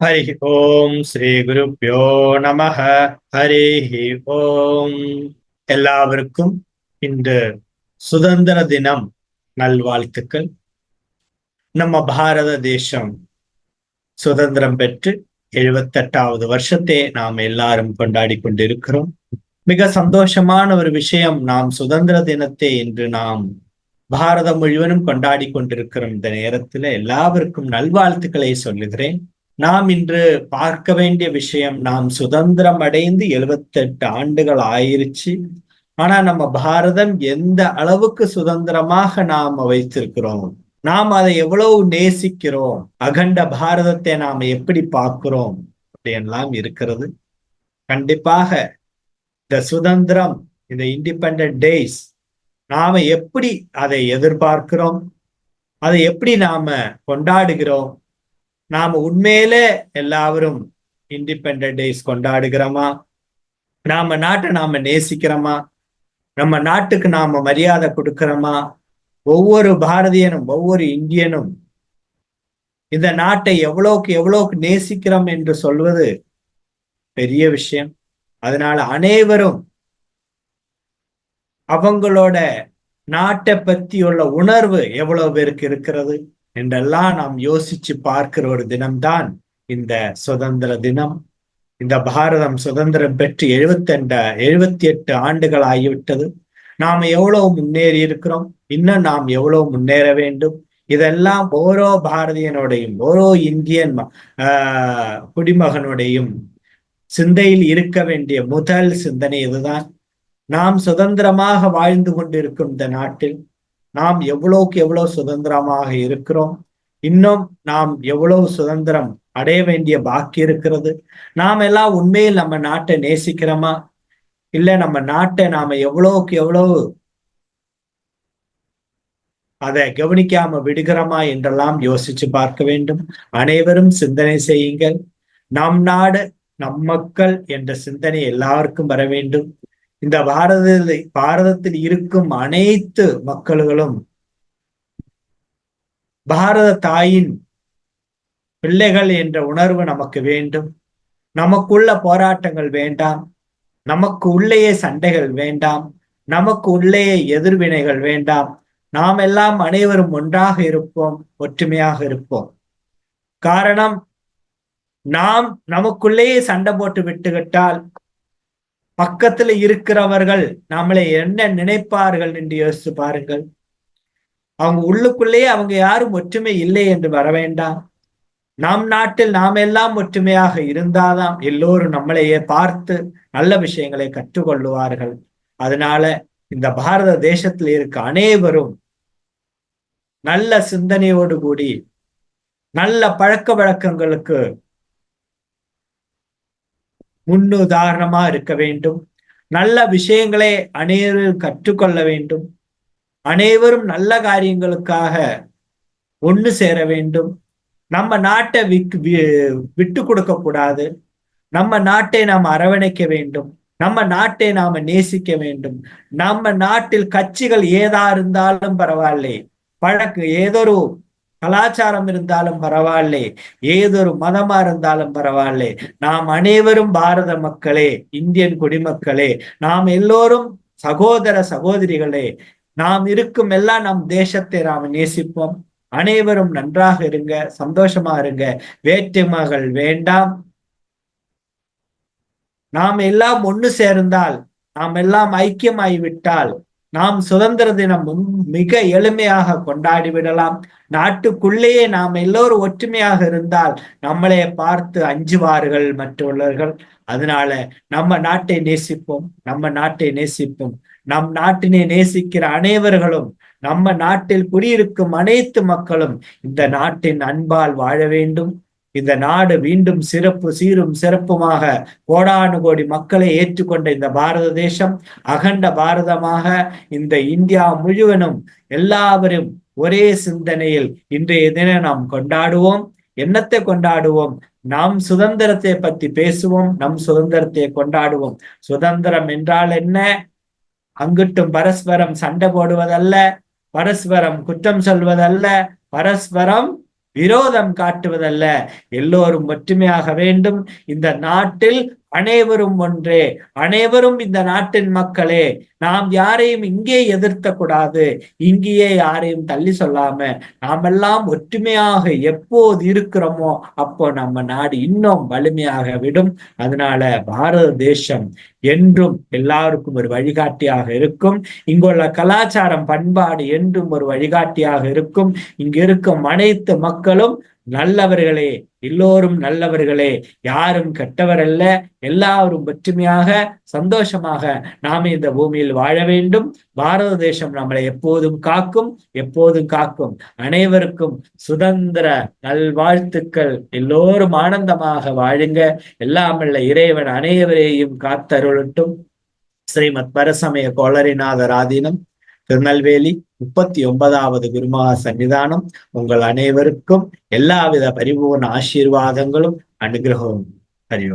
ஹரி ஓம் ஸ்ரீ குருப்பியோ நம ஹரி ஓம் எல்லாருக்கும் இன்று சுதந்திர தினம் நல்வாழ்த்துக்கள் நம்ம பாரத தேசம் சுதந்திரம் பெற்று எழுபத்தெட்டாவது வருஷத்தை நாம் எல்லாரும் கொண்டாடி கொண்டிருக்கிறோம் மிக சந்தோஷமான ஒரு விஷயம் நாம் சுதந்திர தினத்தை இன்று நாம் பாரதம் முழுவதும் கொண்டாடி கொண்டிருக்கிறோம் இந்த நேரத்துல எல்லாருக்கும் நல்வாழ்த்துக்களை சொல்லுகிறேன் நாம் இன்று பார்க்க வேண்டிய விஷயம் நாம் சுதந்திரம் அடைந்து எழுபத்தெட்டு ஆண்டுகள் ஆயிருச்சு. ஆனா நம்ம பாரதம் எந்த அளவுக்கு சுதந்திரமாக நாம் வைத்திருக்கிறோம்? நாம் அதை எவ்வளவு நேசிக்கிறோம்? அகண்ட பாரதத்தை நாம் எப்படி பார்க்கிறோம்? அப்படியெல்லாம் இருக்கிறது. கண்டிப்பாக இந்த சுதந்திரம் இந்த இண்டிபெண்ட் டேஸ் நாம எப்படி அதை எதிர்பார்க்கிறோம்? அதை எப்படி நாம கொண்டாடுகிறோம்? நாம உண்மையில எல்லாரும் இண்டிபெண்ட் டேஸ் கொண்டாடுகிறோமா? நாம நாட்டை நாம நேசிக்கிறோமா? நம்ம நாட்டுக்கு நாம மரியாதை கொடுக்கிறோமா? ஒவ்வொரு பாரதியனும் ஒவ்வொரு இந்தியனும் இந்த நாட்டை எவ்வளோக்கு எவ்வளோக்கு நேசிக்கிறோம் என்று சொல்வது பெரிய விஷயம். அதனால அனைவரும் அவங்களோட நாட்டை பற்றியுள்ள உணர்வு எவ்வளவு பேருக்கு இருக்கிறது? என்றெல்லாம் நாம் யோசிச்சு பார்க்கிற ஒரு தினம்தான் இந்த சுதந்திர தினம். இந்த பாரதம் சுதந்திரம் பெற்று எழுபத்தி ரெண்டு எழுபத்தி எட்டு ஆண்டுகள் ஆகிவிட்டது நாம் எவ்வளவு முன்னேறி இருக்கிறோம்? இன்னும் நாம் எவ்வளவு முன்னேற வேண்டும்? இதெல்லாம் ஓரோ பாரதியனுடையும் ஓரோ இந்தியன் குடிமகனுடையும் சிந்தையில் இருக்க வேண்டிய முதல் சிந்தனை இதுதான். நாம் சுதந்திரமாக வாழ்ந்து கொண்டிருக்கும் இந்த நாட்டில் நாம் எவ்வளவுக்கு எவ்வளவு சுதந்திரமாக இருக்கிறோம்? இன்னும் நாம் எவ்வளவு சுதந்திரம் அடைய வேண்டிய பாக்கி இருக்கிறது? நாம் எல்லாம் உண்மையில் நம்ம நாட்டை நேசிக்கிறோமா? இல்ல நம்ம நாட்டை நாம எவ்வளவுக்கு எவ்வளவு அதை கவனிக்காம விடுகிறோமா என்றெல்லாம் யோசிச்சு பார்க்க வேண்டும். அனைவரும் சிந்தனை செய்யுங்கள். நம் நாடு நம் மக்கள் என்ற சிந்தனை எல்லாருக்கும் வர வேண்டும். இந்த பாரத பாரதத்தில் இருக்கும் அனைத்து மக்கள்களும் பாரத தாயின் பிள்ளைகள் என்ற உணர்வு நமக்கு வேண்டும். நமக்குள்ள போராட்டங்கள் வேண்டாம். நமக்கு உள்ளேயே சண்டைகள் வேண்டாம். நமக்கு உள்ளேயே எதிர்வினைகள் வேண்டாம். நாம் எல்லாம் அனைவரும் ஒன்றாக இருப்போம் ஒற்றுமையாக இருப்போம். காரணம் நாம் நமக்குள்ளேயே சண்டை போட்டு விட்டுவிட்டால் பக்கத்துல இருக்கிறவர்கள் நம்மளை என்ன நினைப்பார்கள் என்று யோசிச்சு பாருங்கள். அவங்க உள்ளுக்குள்ளேயே அவங்க யாரும் ஒற்றுமை இல்லை என்று வர வேண்டாம். நம் நாட்டில் நாம் எல்லாம் ஒற்றுமையாக இருந்தாதான் எல்லோரும் நம்மளையே பார்த்து நல்ல விஷயங்களை கற்றுக்கொள்ளுவார்கள். அதனால இந்த பாரத தேசத்தில் இருக்க அனைவரும் நல்ல சிந்தனையோடு கூடி நல்ல பழக்க வழக்கங்களுக்கு முன்னுதாரணமா இருக்க வேண்டும். நல்ல விஷயங்களை அனைவரும் கற்றுக்கொள்ள வேண்டும். அனைவரும் நல்ல காரியங்களுக்காக ஒன்று சேர வேண்டும். நம்ம நாட்டை விட்டு கொடுக்க கூடாது. நம்ம நாட்டை நாம் அரவணைக்க வேண்டும். நம்ம நாட்டை நாம நேசிக்க வேண்டும். நம்ம நாட்டில் கட்சிகள் ஏதா இருந்தாலும் பரவாயில்லை. பழக்கு ஒரு கலாச்சாரம் இருந்தாலும் பரவாயில்லை. ஏதொரு மதமா இருந்தாலும் பரவாயில்லை. நாம் அனைவரும் பாரத மக்களே இந்தியன் குடிமக்களே நாம் எல்லோரும் சகோதர சகோதரிகளே நாம் இருக்கும் எல்லாம் நம் தேசத்தை நாம் நேசிப்போம். அனைவரும் நன்றாக இருங்க சந்தோஷமா இருங்க. வேற்றுமைகள் வேண்டாம். நாம் எல்லாம் ஒன்று சேர்ந்தால் நாம் எல்லாம் ஐக்கியமாகிவிட்டால் நாம் சுதந்திர தினம் மிக எளிமையாக கொண்டாடி விடலாம். நாட்டுக்குள்ளேயே நாம் எல்லோரும் ஒற்றுமையாக இருந்தால் நம்மளே பார்த்து அஞ்சுவார்கள் மற்றவர்கள். அதனால நம்ம நாட்டை நேசிப்போம் நம்ம நாட்டை நேசிப்போம். நம் நாட்டினை நேசிக்கிற அனைவர்களும் நம்ம நாட்டில் குடியிருக்கும் அனைத்து மக்களும் இந்த நாட்டின் அன்பால் வாழ வேண்டும். இந்த நாடு மீண்டும் சிறப்பு சீரும் சிறப்புமாக கோடானு கோடி மக்களை ஏற்றுக்கொண்ட இந்த பாரத தேசம் அகண்ட பாரதமாக இந்த இந்தியா முழுவதும் எல்லாவரும் ஒரே சிந்தனையில் இன்றைய தினம் நாம் கொண்டாடுவோம். என்னத்தை கொண்டாடுவோம்? நாம் சுதந்திரத்தை பத்தி பேசுவோம் நம் சுதந்திரத்தை கொண்டாடுவோம். சுதந்திரம் என்றால் என்ன? அங்கிட்டும் பரஸ்பரம் சண்டை போடுவதல்ல பரஸ்பரம் குற்றம் சொல்வதல்ல பரஸ்பரம் விரோதம் காட்டுவதல்ல. எல்லோரும் ஒற்றுமையாக வேண்டும். இந்த நாட்டில் அனைவரும் ஒன்றே. அனைவரும் இந்த நாட்டின் மக்களே நாம் யாரையும் இங்கே எதிர்த்த கூடாது இங்கேயே யாரையும் தள்ளி சொல்லாம நாமெல்லாம் ஒற்றுமையாக எப்போது இருக்கிறோமோ அப்போ நம்ம நாடு இன்னும் வலிமையாக விடும். அதனால பாரத தேசம் என்றும் எல்லாருக்கும் ஒரு வழிகாட்டியாக இருக்கும். இங்குள்ள கலாச்சாரம் பண்பாடு என்றும் ஒரு வழிகாட்டியாக இருக்கும். இங்கு இருக்கும் அனைத்து மக்களும் நல்லவர்களே எல்லோரும் நல்லவர்களே யாரும் கெட்டவர் அல்ல எல்லாரும் ஒற்றுமையாக சந்தோஷமாக நாம இந்த பூமியில் வாழ வேண்டும். பாரத தேசம் நம்மளை எப்போதும் காக்கும் எப்போதும் காக்கும். அனைவருக்கும் சுதந்திர நல்வாழ்த்துக்கள். எல்லோரும் ஆனந்தமாக வாழுங்க. எல்லாமல்ல இறைவன் அனைவரையும் காத்தருளட்டும். ஸ்ரீமத் பரசமய கோளரிநாதர் ஆதீனம். திருநெல்வேலி முப்பத்தி ஒன்பதாவது குருமகா சன்னிதானம். உங்கள் அனைவருக்கும் எல்லாவித பரிபூர்ண ஆசீர்வாதங்களும் அனுகிரகமும்.